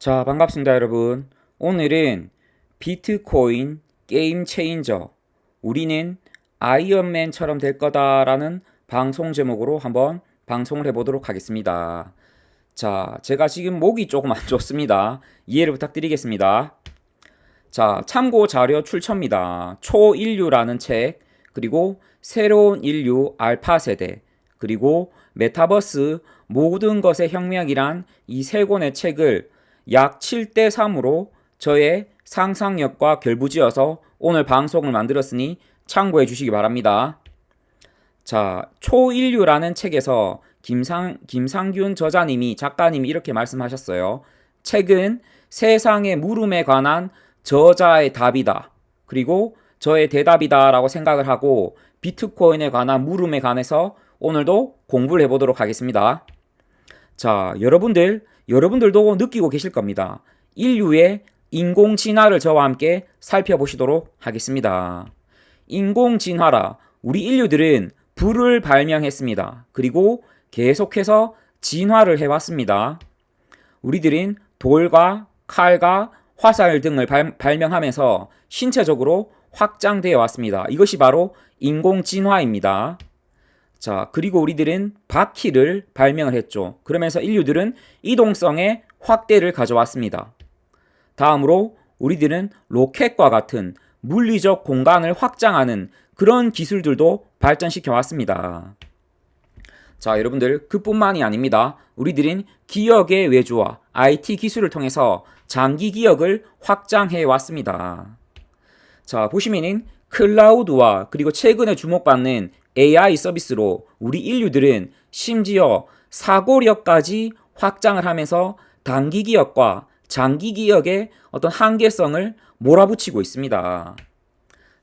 자, 반갑습니다, 여러분. 오늘은 비트코인 게임 체인저. 우리는 아이언맨처럼 될 거다라는 방송 제목으로 한번 방송을 해보도록 하겠습니다. 자, 제가 지금 목이 조금 안 좋습니다. 이해를 부탁드리겠습니다. 자, 참고 자료 출처입니다. 초인류라는 책, 그리고 새로운 인류 알파 세대, 그리고 메타버스 모든 것의 혁명이란 이 세 권의 책을 약 7대 3으로 저의 상상력과 결부지어서 오늘 방송을 만들었으니 참고해 주시기 바랍니다. 자, 초인류라는 책에서 김상, 김상균 저자님이 작가님이 이렇게 말씀하셨어요. 책은 세상의 물음에 관한 저자의 답이다. 그리고 저의 대답이다 라고 생각을 하고 비트코인에 관한 물음에 관해서 오늘도 공부를 해보도록 하겠습니다. 자, 여러분들, 여러분들도 느끼고 계실 겁니다. 인류의 인공진화를 저와 함께 살펴보시도록 하겠습니다. 인공진화라 우리 인류들은 불을 발명했습니다. 그리고 계속해서 진화를 해왔습니다. 우리들은 돌과 칼과 화살 등을 발, 발명하면서 신체적으로 확장되어 왔습니다. 이것이 바로 인공진화입니다. 자, 그리고 우리들은 바퀴를 발명을 했죠. 그러면서 인류들은 이동성의 확대를 가져왔습니다. 다음으로 우리들은 로켓과 같은 물리적 공간을 확장하는 그런 기술들도 발전시켜 왔습니다. 자, 여러분들, 그뿐만이 아닙니다. 우리들은 기억의 외주와 IT 기술을 통해서 장기 기억을 확장해 왔습니다. 자, 보시면은 클라우드와 그리고 최근에 주목받는 AI 서비스로 우리 인류들은 심지어 사고력까지 확장을 하면서 단기 기억과 장기 기억의 어떤 한계성을 몰아붙이고 있습니다.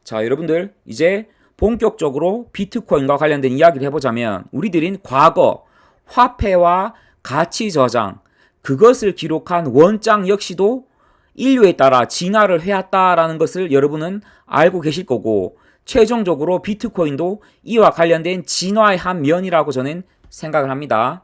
자, 여러분들, 이제 본격적으로 비트코인과 관련된 이야기를 해보자면 우리들은 과거 화폐와 가치 저장 그것을 기록한 원장 역시도 인류에 따라 진화를 해왔다라는 것을 여러분은 알고 계실 거고 최종적으로 비트코인도 이와 관련된 진화의 한 면이라고 저는 생각을 합니다.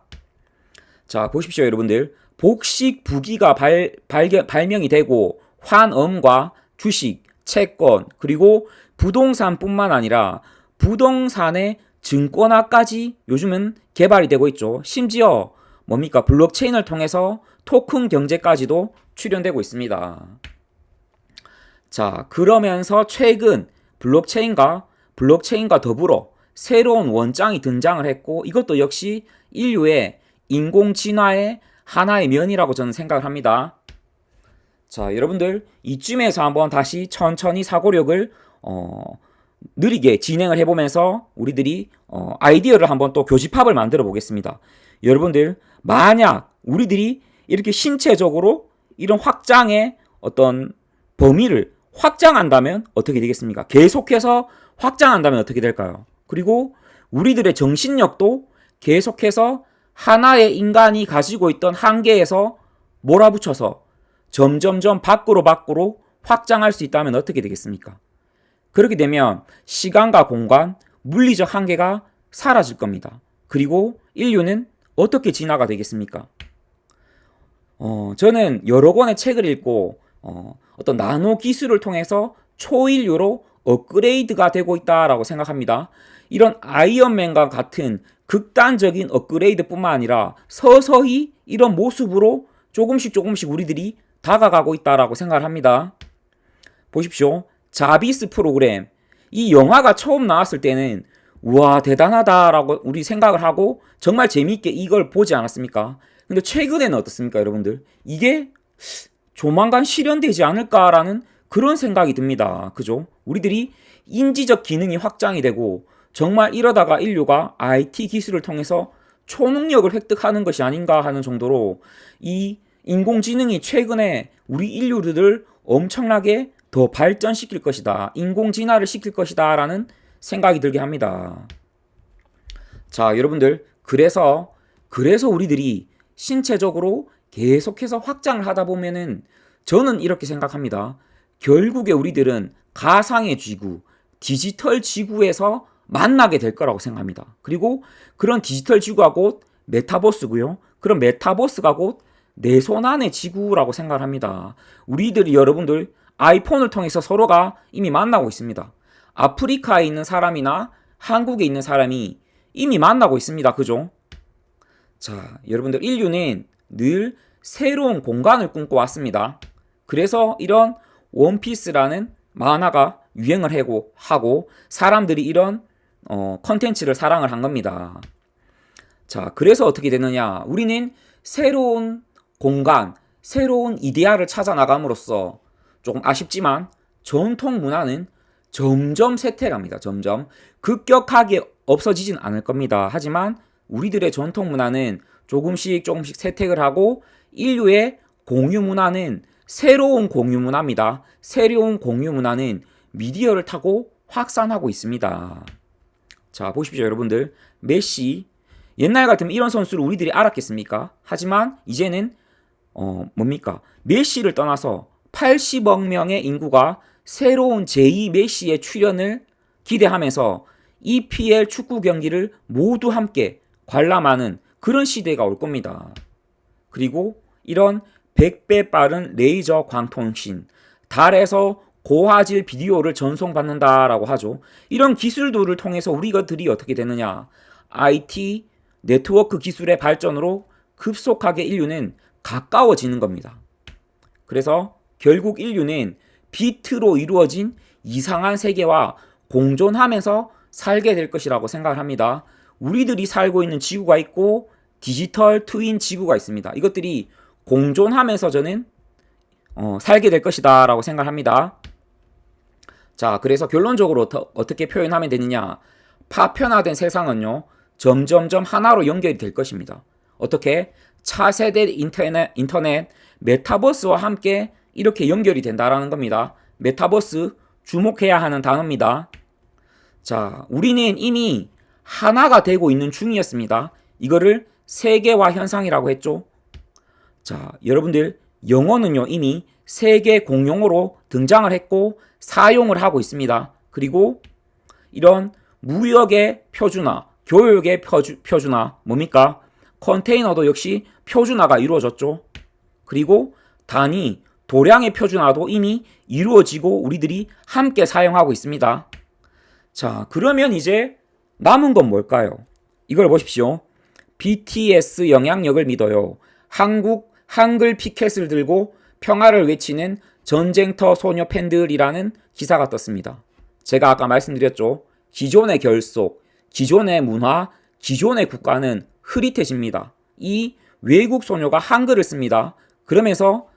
자, 보십시오, 여러분들. 복식 부기가 발, 발견, 발명이 되고 환엄과 주식, 채권, 그리고 부동산뿐만 아니라 부동산의 증권화까지 요즘은 개발이 되고 있죠. 심지어 뭡니까? 블록체인을 통해서 토큰 경제까지도 출현되고 있습니다. 자, 그러면서 최근 블록체인과 블록체인과 더불어 새로운 원장이 등장을 했고 이것도 역시 인류의 인공 진화의 하나의 면이라고 저는 생각을 합니다. 자, 여러분들 이쯤에서 한번 다시 천천히 사고력을 어, 느리게 진행을 해보면서 우리들이 어, 아이디어를 한번 또 교집합을 만들어 보겠습니다. 여러분들 만약 우리들이 이렇게 신체적으로 이런 확장의 어떤 범위를 확장한다면 어떻게 되겠습니까? 계속해서 확장한다면 어떻게 될까요? 그리고 우리들의 정신력도 계속해서 하나의 인간이 가지고 있던 한계에서 몰아붙여서 점점점 밖으로 밖으로 확장할 수 있다면 어떻게 되겠습니까? 그렇게 되면 시간과 공간, 물리적 한계가 사라질 겁니다. 그리고 인류는 어떻게 진화가 되겠습니까? 어, 저는 여러 권의 책을 읽고 어, 어떤 나노 기술을 통해서 초인류로 업그레이드가 되고 있다라고 생각합니다. 이런 아이언맨과 같은 극단적인 업그레이드뿐만 아니라 서서히 이런 모습으로 조금씩 조금씩 우리들이 다가가고 있다라고 생각을 합니다. 보십시오. 자비스 프로그램. 이 영화가 처음 나왔을 때는 우와 대단하다라고 우리 생각을 하고 정말 재미있게 이걸 보지 않았습니까? 근데 최근에는 어떻습니까, 여러분들? 이게 조만간 실현되지 않을까라는 그런 생각이 듭니다. 그죠? 우리들이 인지적 기능이 확장이 되고 정말 이러다가 인류가 IT 기술을 통해서 초능력을 획득하는 것이 아닌가 하는 정도로 이 인공지능이 최근에 우리 인류를 엄청나게 더 발전시킬 것이다. 인공진화를 시킬 것이다. 라는 생각이 들게 합니다. 자, 여러분들. 그래서, 그래서 우리들이 신체적으로 계속해서 확장을 하다 보면은 저는 이렇게 생각합니다. 결국에 우리들은 가상의 지구, 디지털 지구에서 만나게 될 거라고 생각합니다. 그리고 그런 디지털 지구가 곧 메타버스고요. 그런 메타버스가 곧 내 손 안의 지구라고 생각을 합니다. 우리들이 여러분들 아이폰을 통해서 서로가 이미 만나고 있습니다. 아프리카에 있는 사람이나 한국에 있는 사람이 이미 만나고 있습니다. 그죠? 자, 여러분들 인류는 늘 새로운 공간을 꿈꿔왔습니다. 그래서 이런 원피스라는 만화가 유행을 하고, 하고 사람들이 이런 어, 컨텐츠를 사랑을 한 겁니다. 자, 그래서 어떻게 되느냐? 우리는 새로운 공간, 새로운 이데아를 찾아 나감으로써 조금 아쉽지만 전통 문화는 점점 쇠퇴합니다. 점점 급격하게 없어지진 않을 겁니다. 하지만 우리들의 전통 문화는 조금씩 조금씩 쇠퇴를 하고 인류의 공유 문화는 새로운 공유 문화입니다. 새로운 공유 문화는 미디어를 타고 확산하고 있습니다. 자, 보십시오, 여러분들. 메시 옛날 같으면 이런 선수를 우리들이 알았겠습니까? 하지만 이제는 어, 뭡니까? 메시를 떠나서 80억 명의 인구가 새로운 제2 메시의 출연을 기대하면서 EPL 축구 경기를 모두 함께 관람하는 그런 시대가 올 겁니다. 그리고 이런 100배 빠른 레이저 광통신, 달에서 고화질 비디오를 전송받는다라고 하죠. 이런 기술들을 통해서 우리가들이 어떻게 되느냐? IT, 네트워크 기술의 발전으로 급속하게 인류는 가까워지는 겁니다. 그래서 결국 인류는 비트로 이루어진 이상한 세계와 공존하면서 살게 될 것이라고 생각을 합니다. 우리들이 살고 있는 지구가 있고 디지털 트윈 지구가 있습니다. 이것들이 공존하면서 저는 어, 살게 될 것이다 라고 생각합니다. 자, 그래서 결론적으로 어떠, 게 표현하면 되느냐? 파편화된 세상은요, 점점점 하나로 연결이 될 것입니다. 어떻게? 차세대 인터넷, 인터넷, 메타버스와 함께 이렇게 연결이 된다라는 겁니다. 메타버스 주목해야 하는 단어입니다. 자, 우리는 이미 하나가 되고 있는 중이었습니다. 이거를 세계화 현상이라고 했죠. 자, 여러분들 영어는요 이미 세계 공용어로 등장을 했고 사용을 하고 있습니다. 그리고 이런 무역의 표준화, 교육의 표주, 표준화 뭡니까? 컨테이너도 역시 표준화가 이루어졌죠. 그리고 단위, 도량의 표준화도 이미 이루어지고 우리들이 함께 사용하고 있습니다. 자, 그러면 이제 남은 건 뭘까요? 이걸 보십시오. BTS 영향력을 믿어요. 한국 한글 피켓을 들고 평화를 외치는 전쟁터 소녀 팬들이라는 기사가 떴습니다. 제가 아까 말씀드렸죠. 기존의 결속, 기존의 문화, 기존의 국가는 흐릿해집니다. 이 외국 소녀가 한글을 씁니다. 그러면서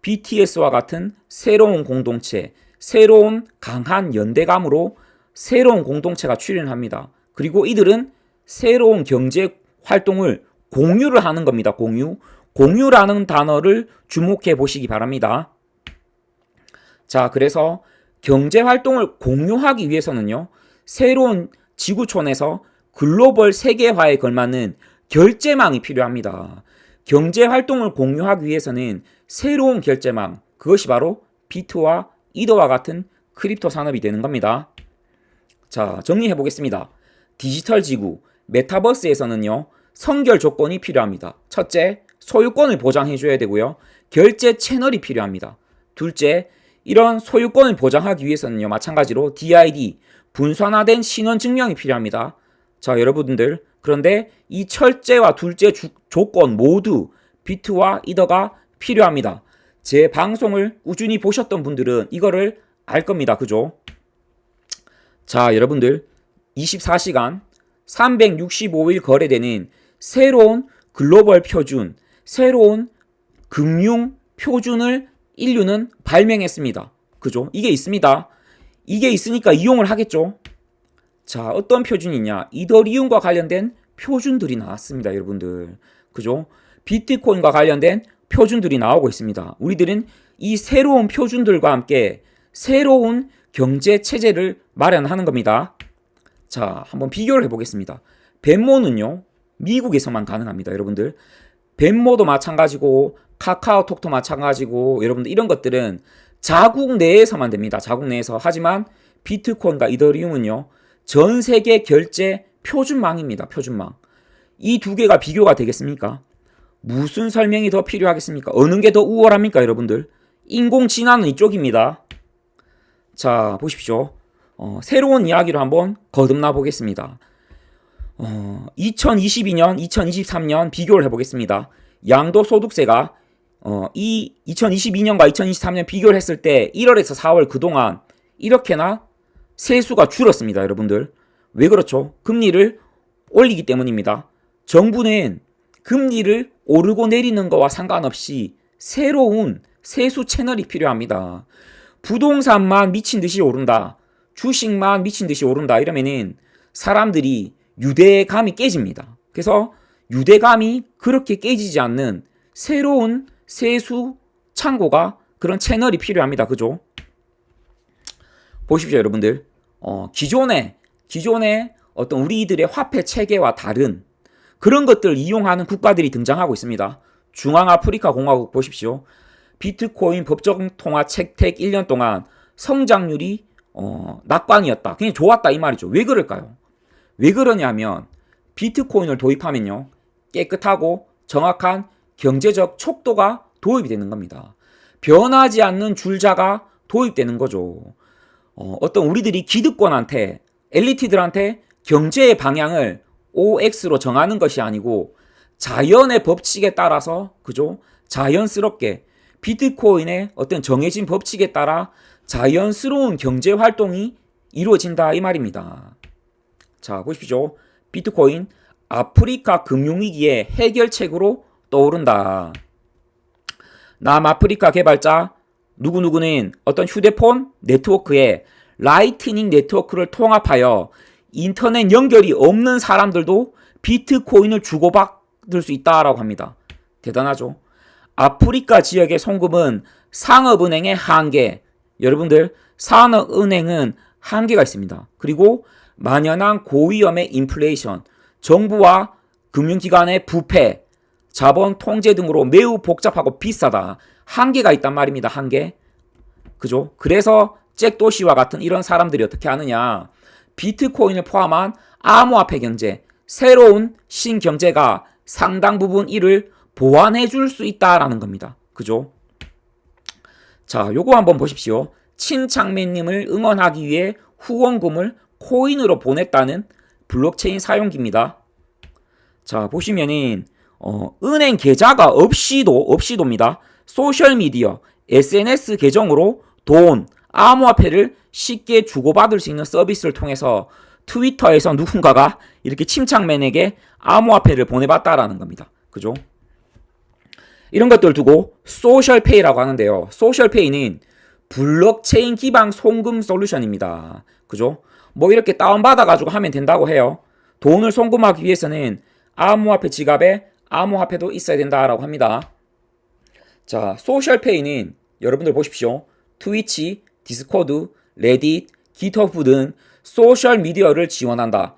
BTS와 같은 새로운 공동체, 새로운 강한 연대감으로 새로운 공동체가 출현합니다. 그리고 이들은 새로운 경제 활동을 공유를 하는 겁니다. 공유. 공유라는 단어를 주목해 보시기 바랍니다. 자, 그래서 경제 활동을 공유하기 위해서는요, 새로운 지구촌에서 글로벌 세계화에 걸맞는 결제망이 필요합니다. 경제 활동을 공유하기 위해서는 새로운 결제망, 그것이 바로 비트와 이더와 같은 크립토 산업이 되는 겁니다. 자, 정리해 보겠습니다. 디지털 지구, 메타버스에서는요, 선결 조건이 필요합니다. 첫째, 소유권을 보장해 줘야 되고요. 결제 채널이 필요합니다. 둘째, 이런 소유권을 보장하기 위해서는요. 마찬가지로 DID, 분산화된 신원 증명이 필요합니다. 자, 여러분들. 그런데 이 철제와 둘째 주, 조건 모두 비트와 이더가 필요합니다. 제 방송을 꾸준히 보셨던 분들은 이거를 알 겁니다. 그죠? 자, 여러분들. 24시간 365일 거래되는 새로운 글로벌 표준, 새로운 금융 표준을 인류는 발명했습니다. 그죠? 이게 있습니다. 이게 있으니까 이용을 하겠죠. 자, 어떤 표준이냐? 이더리움과 관련된 표준들이 나왔습니다, 여러분들. 그죠? 비트코인과 관련된 표준들이 나오고 있습니다. 우리들은 이 새로운 표준들과 함께 새로운 경제 체제를 마련하는 겁니다. 자, 한번 비교를 해보겠습니다. 벤모는요, 미국에서만 가능합니다, 여러분들. 벤모도 마찬가지고 카카오톡도 마찬가지고 여러분들 이런 것들은 자국 내에서만 됩니다. 자국 내에서. 하지만 비트코인과 이더리움은요. 전 세계 결제 표준망입니다. 표준망. 이 두 개가 비교가 되겠습니까? 무슨 설명이 더 필요하겠습니까? 어느 게 더 우월합니까, 여러분들? 인공지능은 이쪽입니다. 자, 보십시오. 어, 새로운 이야기로 한번 거듭나 보겠습니다. 어, 2022년, 2023년 비교를 해보겠습니다. 양도소득세가 어, 이 2022년과 2023년 비교를 했을 때 1월에서 4월 그동안 이렇게나 세수가 줄었습니다, 여러분들. 왜 그렇죠? 금리를 올리기 때문입니다. 정부는 금리를 오르고 내리는 거와 상관없이 새로운 세수 채널이 필요합니다. 부동산만 미친 듯이 오른다. 주식만 미친 듯이 오른다. 이러면은 사람들이 유대감이 깨집니다. 그래서 유대감이 그렇게 깨지지 않는 새로운 세수 창고가 그런 채널이 필요합니다. 그죠? 보십시오, 여러분들. 어, 기존에 기존의 어떤 우리들의 화폐 체계와 다른 그런 것들을 이용하는 국가들이 등장하고 있습니다. 중앙아프리카 공화국 보십시오. 비트코인 법정 통화 채택 1년 동안 성장률이 어, 낙관이었다. 그냥 좋았다 이 말이죠. 왜 그럴까요? 왜 그러냐면 비트코인을 도입하면요. 깨끗하고 정확한 경제적 촉도가 도입이 되는 겁니다. 변하지 않는 줄자가 도입되는 거죠. 어, 어떤 우리들이 기득권한테 엘리트들한테 경제의 방향을 OX로 정하는 것이 아니고 자연의 법칙에 따라서 그죠? 자연스럽게 비트코인의 어떤 정해진 법칙에 따라 자연스러운 경제 활동이 이루어진다 이 말입니다. 자, 보십시오. 비트코인 아프리카 금융위기의 해결책으로 떠오른다. 남아프리카 개발자 누구누구는 어떤 휴대폰 네트워크에 라이트닝 네트워크를 통합하여 인터넷 연결이 없는 사람들도 비트코인을 주고받을 수 있다라고 합니다. 대단하죠. 아프리카 지역의 송금은 상업은행의 한계. 여러분들, 산업은행은 한계가 있습니다. 그리고 만연한 고위험의 인플레이션, 정부와 금융기관의 부패, 자본 통제 등으로 매우 복잡하고 비싸다. 한계가 있단 말입니다. 한계. 그죠? 그래서 잭도시와 같은 이런 사람들이 어떻게 하느냐. 비트코인을 포함한 암호화폐 경제, 새로운 신경제가 상당 부분 이를 보완해 줄 수 있다라는 겁니다. 그죠? 자, 요거 한번 보십시오. 친창맨님을 응원하기 위해 후원금을 코인으로 보냈다는 블록체인 사용기입니다. 자, 보시면은, 어, 은행 계좌가 없이도, 없이도입니다. 소셜미디어, SNS 계정으로 돈, 암호화폐를 쉽게 주고받을 수 있는 서비스를 통해서 트위터에서 누군가가 이렇게 침착맨에게 암호화폐를 보내봤다라는 겁니다. 그죠? 이런 것들 두고 소셜페이라고 하는데요. 소셜페이는 블록체인 기반 송금 솔루션입니다. 그죠? 뭐 이렇게 다운받아가지고 하면 된다고 해요. 돈을 송금하기 위해서는 암호화폐 지갑에 암호화폐도 있어야 된다라고 합니다. 자, 소셜페이는 여러분들 보십시오. 트위치, 디스코드, 레딧, 기터브 등 소셜 미디어를 지원한다.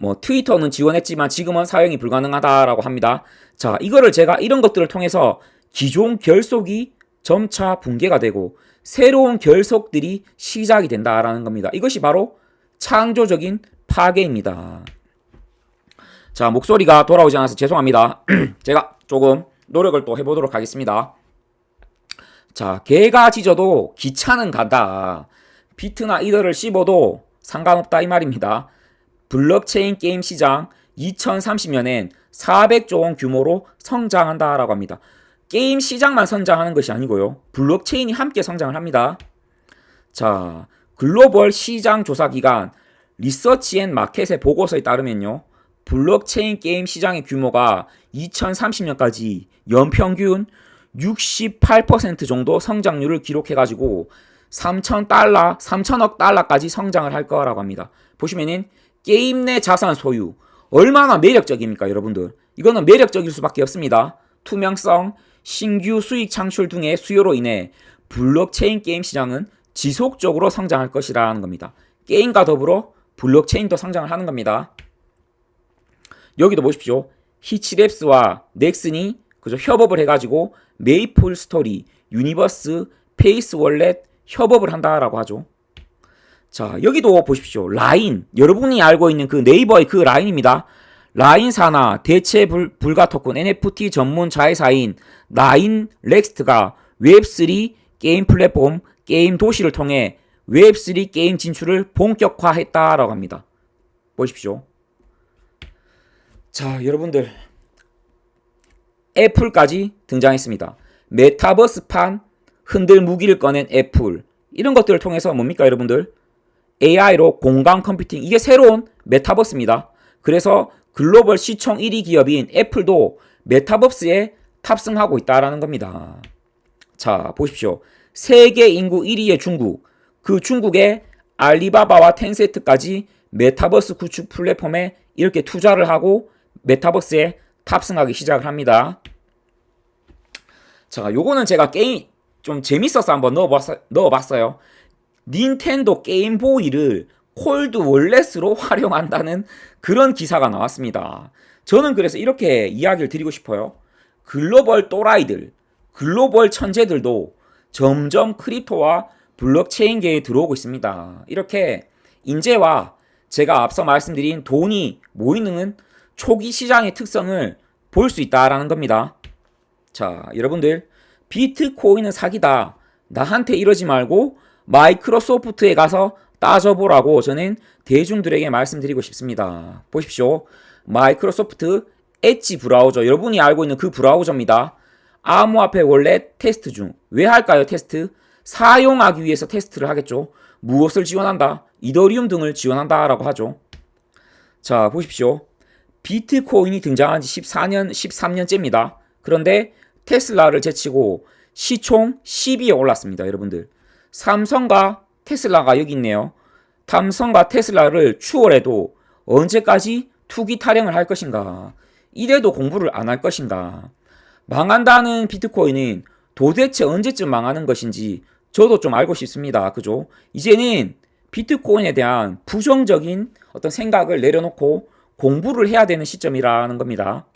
뭐 트위터는 지원했지만 지금은 사용이 불가능하다라고 합니다. 자, 이거를 제가 이런 것들을 통해서 기존 결속이 점차 붕괴가 되고 새로운 결속들이 시작이 된다라는 겁니다. 이것이 바로 창조적인 파괴입니다. 자, 목소리가 돌아오지 않아서 죄송합니다. 제가 조금 노력을 또 해보도록 하겠습니다. 자, 개가 짖어도 기차는 간다. 비트나 이더를 씹어도 상관없다 이 말입니다. 블록체인 게임 시장 2030년엔 400조 원 규모로 성장한다라고 합니다. 게임 시장만 성장하는 것이 아니고요. 블록체인이 함께 성장을 합니다. 자, 글로벌 시장 조사 기관 리서치 앤 마켓의 보고서에 따르면요. 블록체인 게임 시장의 규모가 2030년까지 연평균 68% 정도 성장률을 기록해가지고 3천 달러, 3천억 달러까지 성장을 할 거라고 합니다. 보시면은 게임 내 자산 소유 얼마나 매력적입니까, 여러분들? 이거는 매력적일 수밖에 없습니다. 투명성, 신규 수익 창출 등의 수요로 인해 블록체인 게임 시장은 지속적으로 성장할 것이라는 겁니다. 게임과 더불어 블록체인도 성장을 하는 겁니다. 여기도 보십시오. 히치랩스와 넥슨이 그죠 협업을 해가지고 메이플 스토리, 유니버스, 페이스 월렛 협업을 한다라고 하죠. 자, 여기도 보십시오. 라인. 여러분이 알고 있는 그 네이버의 그 라인입니다. 라인사나 대체 불, 불가 토큰 NFT 전문 자회사인 라인 렉스트가 웹3 게임 플랫폼 게임 도시를 통해 웹3 게임 진출을 본격화했다라고 합니다. 보십시오. 자, 여러분들 애플까지 등장했습니다. 메타버스판 흔들 무기를 꺼낸 애플 이런 것들을 통해서 뭡니까 여러분들 AI로 공간 컴퓨팅 이게 새로운 메타버스입니다. 그래서 글로벌 시총 1위 기업인 애플도 메타버스에 탑승하고 있다라는 겁니다. 자, 보십시오. 세계 인구 1위의 중국, 그 중국의 알리바바와 텐센트까지 메타버스 구축 플랫폼에 이렇게 투자를 하고 메타버스에 탑승하기 시작을 합니다. 자, 요거는 제가 게임 좀 재밌어서 한번 넣어봤어, 넣어봤어요. 닌텐도 게임보이를 콜드 월렛으로 활용한다는 그런 기사가 나왔습니다. 저는 그래서 이렇게 이야기를 드리고 싶어요. 글로벌 또라이들, 글로벌 천재들도 점점 크립토와 블록체인계에 들어오고 있습니다. 이렇게 인재와 제가 앞서 말씀드린 돈이 모이는 초기 시장의 특성을 볼 수 있다라는 겁니다. 자, 여러분들 비트코인은 사기다. 나한테 이러지 말고 마이크로소프트에 가서 따져보라고 저는 대중들에게 말씀드리고 싶습니다. 보십시오. 마이크로소프트 엣지 브라우저 여러분이 알고 있는 그 브라우저입니다. 암호화폐 원래 테스트 중 왜 할까요 테스트? 사용하기 위해서 테스트를 하겠죠. 무엇을 지원한다? 이더리움 등을 지원한다라고 하죠. 자 보십시오. 비트코인이 등장한 지 14년, 13년째입니다. 그런데 테슬라를 제치고 시총 10위에 올랐습니다. 여러분들. 삼성과 테슬라가 여기 있네요. 삼성과 테슬라를 추월해도 언제까지 투기 타령을 할 것인가? 이래도 공부를 안 할 것인가? 망한다는 비트코인은 도대체 언제쯤 망하는 것인지 저도 좀 알고 싶습니다. 그죠? 이제는 비트코인에 대한 부정적인 어떤 생각을 내려놓고 공부를 해야 되는 시점이라는 겁니다.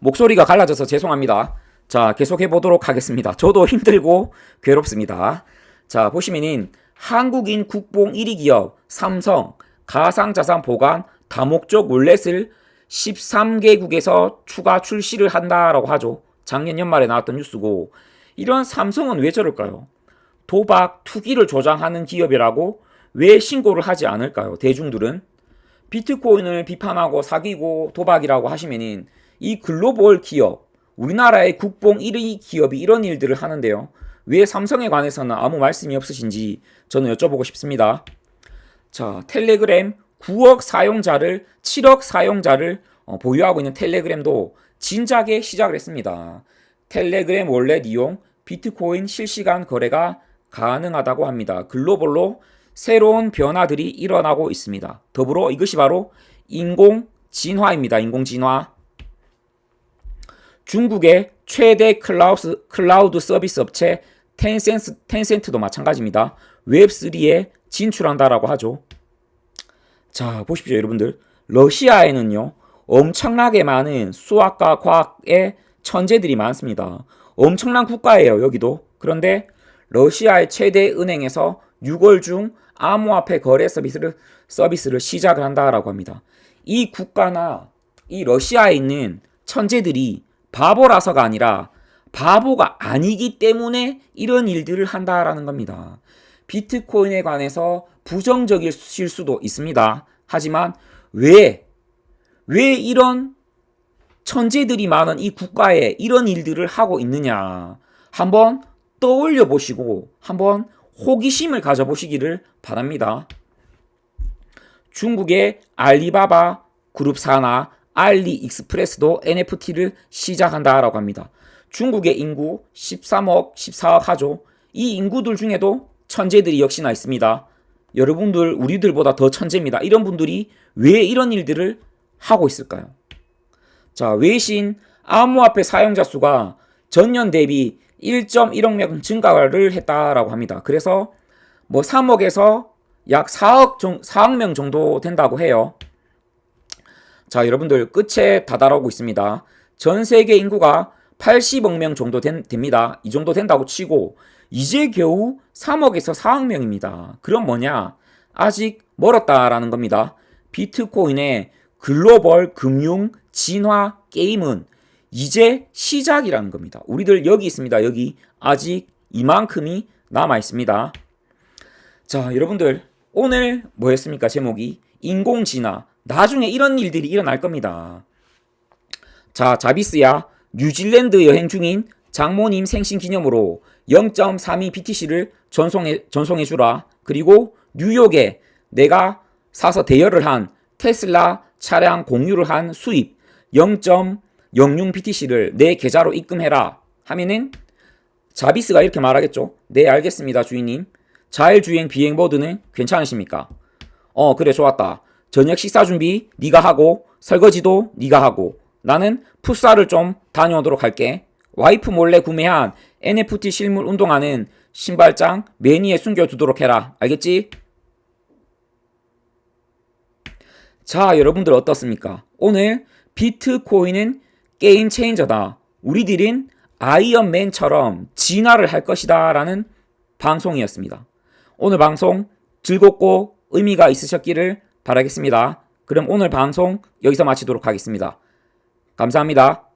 목소리가 갈라져서 죄송합니다. 자, 계속해 보도록 하겠습니다. 저도 힘들고 괴롭습니다. 자, 보시면은 한국인 국뽕 1위 기업 삼성 가상자산 보관 다목적 월렛을 13개국에서 추가 출시를 한다라고 하죠. 작년 연말에 나왔던 뉴스고 이런 삼성은 왜 저럴까요? 도박, 투기를 조장하는 기업이라고 왜 신고를 하지 않을까요? 대중들은 비트코인을 비판하고 사기고 도박이라고 하시면은 이 글로벌 기업, 우리나라의 국뽕 1위 기업이 이런 일들을 하는데요. 왜 삼성에 관해서는 아무 말씀이 없으신지 저는 여쭤보고 싶습니다. 자, 텔레그램 9억 사용자를 7억 사용자를 어, 보유하고 있는 텔레그램도 진작에 시작을 했습니다. 텔레그램 원래 이용 비트코인 실시간 거래가 가능하다고 합니다. 글로벌로 새로운 변화들이 일어나고 있습니다. 더불어 이것이 바로 인공 진화입니다. 인공 진화. 중국의 최대 클라우스, 클라우드 서비스 업체 텐센스, 텐센트도 마찬가지입니다. 웹3에 진출한다라고 하죠. 자, 보십시오, 여러분들. 러시아에는요, 엄청나게 많은 수학과 과학의 천재들이 많습니다. 엄청난 국가예요, 여기도. 그런데 러시아의 최대 은행에서 6월 중 암호화폐 거래 서비스를, 서비스를 시작을 한다라고 합니다. 이 국가나 이 러시아에 있는 천재들이 바보라서가 아니라 바보가 아니기 때문에 이런 일들을 한다라는 겁니다. 비트코인에 관해서 부정적일 수도 있습니다. 하지만 왜, 왜 이런 천재들이 많은 이 국가에 이런 일들을 하고 있느냐. 한번 떠올려 보시고 한번 호기심을 가져보시기를 바랍니다. 중국의 알리바바 그룹 사나 알리 익스프레스도 NFT를 시작한다라고 합니다. 중국의 인구 13억, 14억 하죠. 이 인구들 중에도 천재들이 역시나 있습니다. 여러분들 우리들보다 더 천재입니다. 이런 분들이 왜 이런 일들을 하고 있을까요? 자, 외신 암호화폐 사용자 수가 전년 대비 1.1억 명 증가를 했다라고 합니다. 그래서 뭐 3억에서 약 4억, 정, 4억 명 정도 된다고 해요. 자, 여러분들 끝에 다다르고 있습니다. 전 세계 인구가 80억 명 정도 된, 됩니다. 이 정도 된다고 치고 이제 겨우 3억에서 4억 명입니다. 그럼 뭐냐? 아직 멀었다라는 겁니다. 비트코인의 글로벌 금융 진화 게임은 이제 시작이라는 겁니다. 우리들 여기 있습니다. 여기 아직 이만큼이 남아 있습니다. 자, 여러분들 오늘 뭐였습니까? 제목이 인공지나. 나중에 이런 일들이 일어날 겁니다. 자, 자비스야 뉴질랜드 여행 중인 장모님 생신 기념으로 0.32 BTC를 전송해 전송해 주라. 그리고 뉴욕에 내가 사서 대여를 한 테슬라 차량 공유를 한 수입 0.06 BTC를 내 계좌로 입금해라 하면은 자비스가 이렇게 말하겠죠. 네, 알겠습니다, 주인님. 자율주행 비행 모드는 괜찮으십니까? 어, 그래, 좋았다. 저녁 식사 준비 네가 하고 설거지도 네가 하고 나는 풋살을 좀 다녀오도록 할게. 와이프 몰래 구매한 NFT 실물 운동화는 신발장 매니에 숨겨두도록 해라. 알겠지? 자, 여러분들 어떻습니까? 오늘 비트코인은 게임 체인저다. 우리들은 아이언맨처럼 진화를 할 것이다. 라는 방송이었습니다. 오늘 방송 즐겁고 의미가 있으셨기를 바라겠습니다. 그럼 오늘 방송 여기서 마치도록 하겠습니다. 감사합니다.